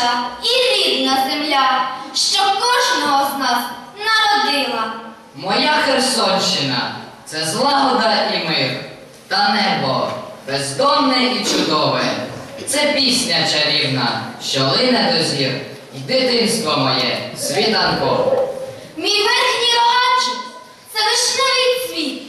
найрідніша і рідна земля, що кожного з нас народила. Моя Херсонщина це злагода і мир, та небо бездонне і чудове. Це пісня чарівна, що лине до зір, і дитинство моє світанко. Мій верхній роганчик це вишневий цвіт,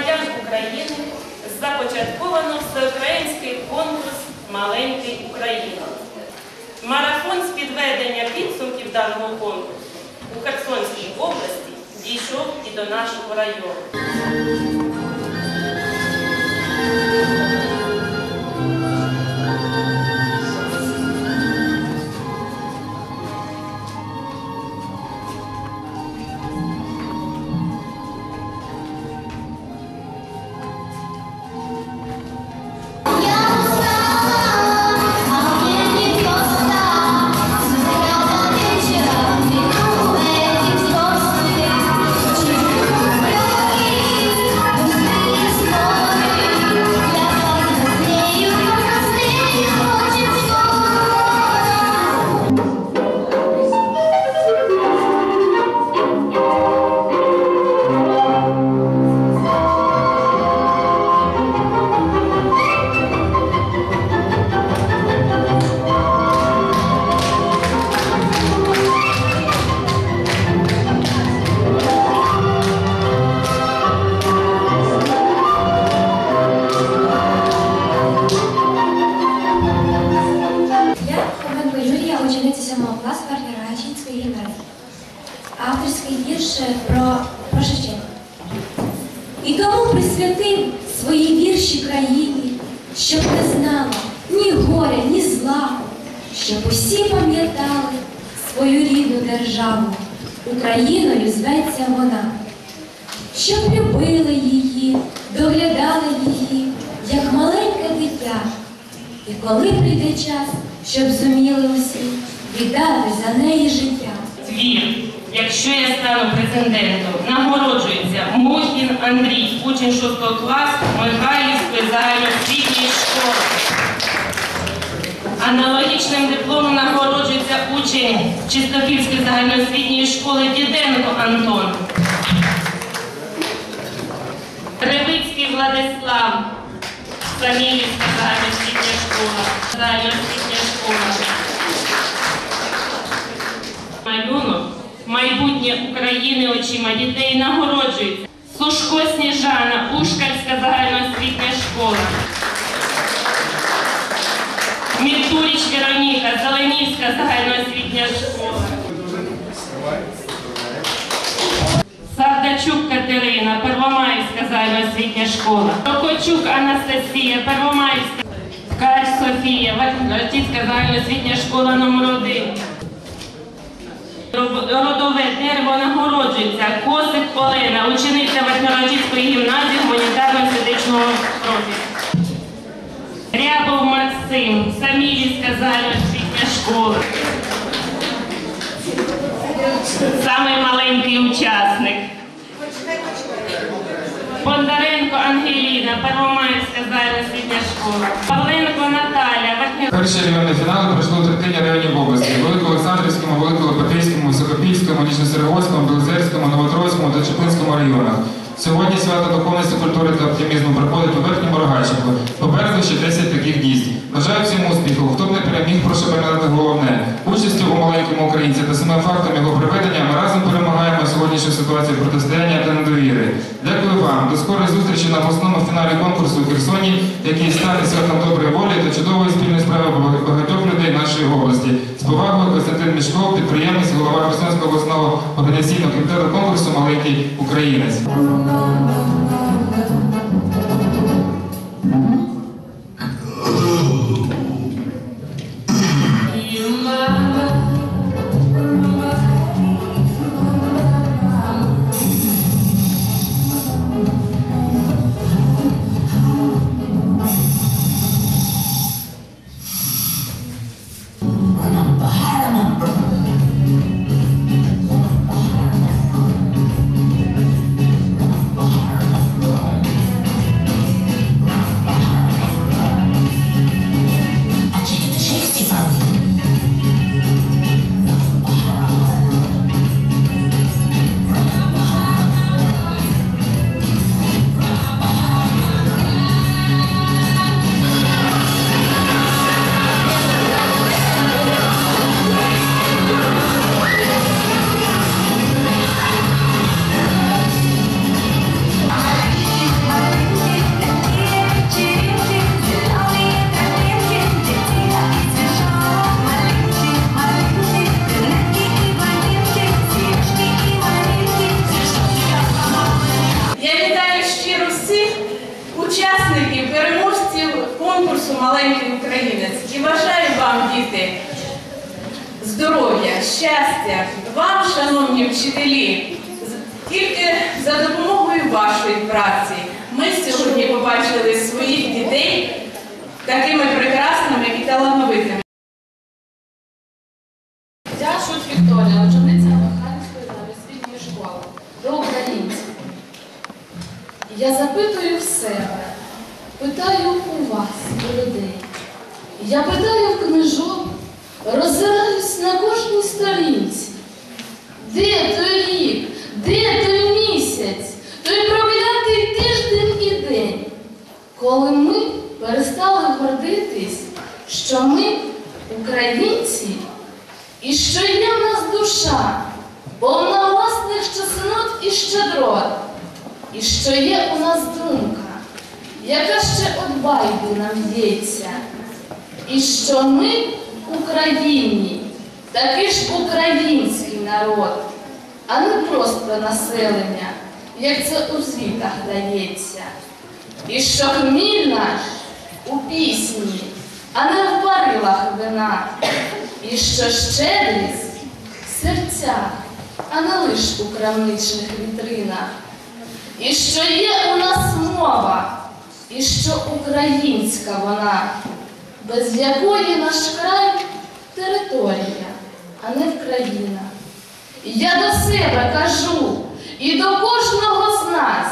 громадян України започатковано всеукраїнський конкурс Маленький Україна. Марафон з підведення підсумків даного конкурсу у Херсонській області дійшов і до нашого району. Вірш про, про. І тому присвятив свої вірші країні, щоб не знала ні горя, ні зла, щоб усі пам'ятали свою рідну державу. Україною зветься вона, щоб любили її, доглядали її, як маленьке дитя. І коли прийде час, щоб зуміли усі віддати за неї життя. Твір. Якщо я стану президентом, нагороджується Мохін Андрій, учень 6 класу Михайлівської загальноосвітньої школи. Аналогічним дипломом нагороджується учень Чистопільської загальноосвітньої школи Діденко Антон. Ревицький Владислав, Самілівська загальноосвітня школа. Загальноосвітня школа. Майбутнє України очима дітей нагороджується. Сушко Сніжана, Ушкальська загальноосвітня школа. Міртуріч Вероніка, Зеленівська загальноосвітня школа. Савдачук Катерина, Первомаївська загальноосвітня школа. Прокочук Анастасія, Первомаївська. Ткач Софія, Вартівська загальноосвітня школа номер 1 Родове дерево нагороджується. Косик Олена, учениця Верхньородівської гімназії гуманітарно-фізичного профілю. Рябов Максим, Самілівська загальноосвітня школа. Самий маленький учасник. Бондаренко Ангеліна, Первомайська Первомаївська загальноосвітня школа. Павленко районний фінал пройшли у третині районів області Великоолександрівському, Великолопатейському, Високопільському, Ніжньосерегоському, Білозерському, Новотроїцькому та Чеплинському районах. Сьогодні свято духовності, культури та оптимізму проходить у верхньому рогачику. Попереду ще 10 таких дійств. Бажаю всім успіху. Хто б не переміг, прошу пам'ятати головне. Участю у маленькому українці та самим фактом його проведення ми разом перемагаємо сьогоднішню ситуацію протистояння та недовіри. Дякую вам. До скорої зустрічі на обласному фіналі конкурсу у Херсоні, який стане святом доброї волі та чудової спільної справи багатьох людей нашої області. З повагою Костянтин Мішков, підприємець, голова Херсонського обласного організаційного комітету конкурсу Маленький українець. Oh. маленький українець. І бажаю вам, діти, здоров'я, щастя, вам, шановні вчителі, тільки за допомогою вашої праці ми сьогодні побачили своїх дітей такими. Я питаю в книжок, роззираюсь на кожній сторінці. Де той рік, де той місяць, той проклятий тиждень і день, коли ми перестали гордитись, що ми українці. І що є в нас душа, повна власних чеснот і щедрот, і що є у нас думка, яка ще от байди нам в'ється, і що ми Україні, такий ж український народ, а не просто населення, як це у звітах дається. І що хміль наш у пісні, а не в барилах вина. І що щедрість в серцях, а не лиш у крамничних вітринах. І що є у нас мова, і що українська вона, без якої наш край територія, а не Вкраїна. Я до себе кажу і до кожного з нас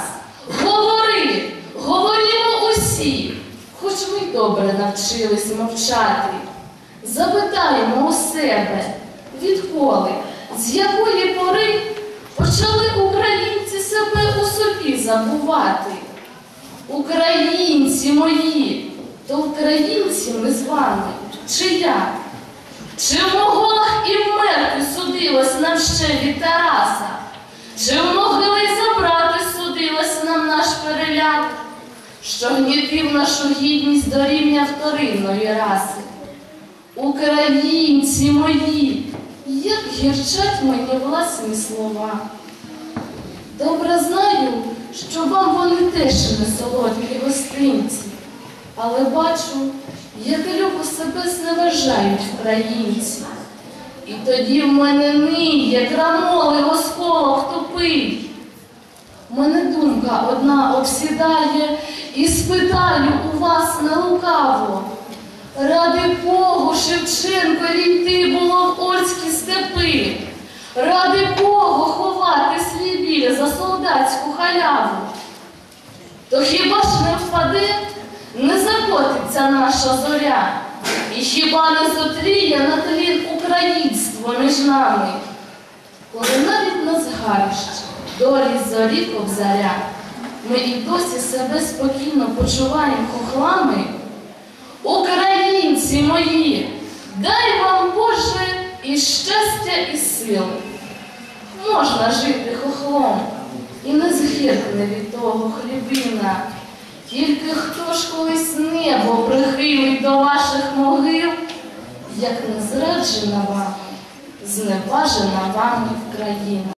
говори, говоримо усі, хоч ми добре навчились мовчати. Запитаємо у себе, відколи, з якої пори почали українці себе у собі забувати. Українці мої, то українці ми з вами, чи як? Чи в моголах і в мерки судилось нам ще від Тараса? Чи в могили забрати судилось нам наш переляк, що гнітив нашу гідність до рівня вторинної раси? Українці мої, як гірчать мені власні слова. Добре знаю, що вам вони теж не солодкі гостинці, але бачу, як любо себе зневажають українці. І тоді в мене ниє крамоли осколок тупий. Мене думка одна обсідає і спитаю у вас на лукаво. Ради Богу, Шевченко йти було в Ольські степи. Ради Богу ховати свій за солдатську халяву. То хіба ж не впаде, не закотиться наша зоря, і хіба не зотріє на тлін українство між нами, коли навіть на згарищі долі зорі кобзаря, ми і досі себе спокійно почуваємо хохлами. Українці мої, дай вам Боже і щастя, і сили. Можна жити хохлом і не згіркне від того хлібина. Тільки хто ж колись небо прихилить до ваших могил, як не зраджена вами, зневажена вами Україна.